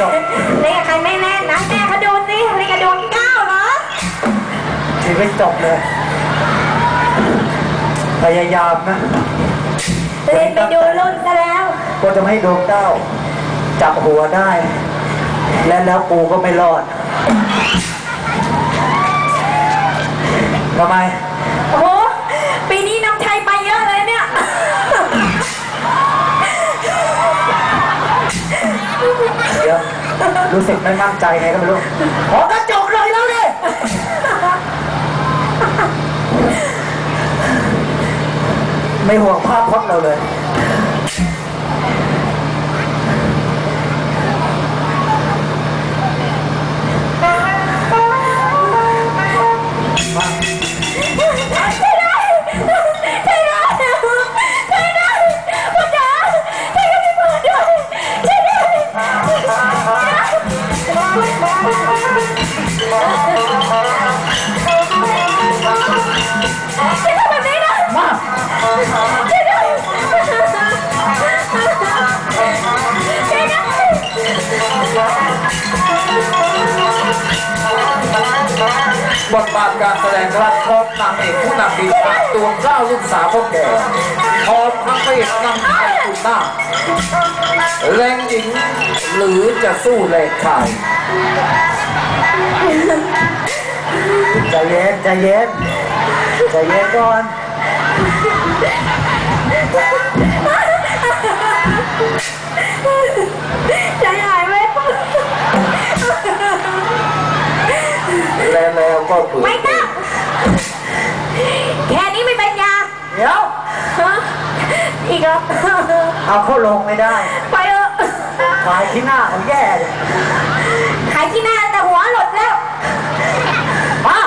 จบเล่นกับใครไม่แน่นะแม่เขาดูสิเล่นกับดวงเก้าเหรอชีวิตจบเลย พยายามนะเล่นไปดูรุ่นซะแล้ว ก็จะไม่ให้ดวงเก้าจับหัวได้ และแล้วกูก็ไม่รอดทำไม รู้สึกไม่มั่นใจไงก็ไม่รู้ขอกระจกเลยแล้วดิไม่ห่วงภาพพจน์เราเลย Oh, my God. บทบาทการแสดงรักของนางเอกผู้นำดีจากดวเก้าลูกสาวพ่อแก่พร้อมทั้งพระเอกนำไทยคุณหน้าแรงหญิงหรือจะสู้แรงชายใจเย็นใจเย็นใจเย็นก่อนใจหายไหมแล้วแล้ว ก็เปิดไม่ต้องแค่นี้ไม่เป็นยาเดี๋ยวฮะอีกแล้วเอาเข้าลงไม่ได้ ไปเถอะฝ่ายที่หน้าเขาแย่เลยขายที่หน้าแต่หัวหลดแล้วมา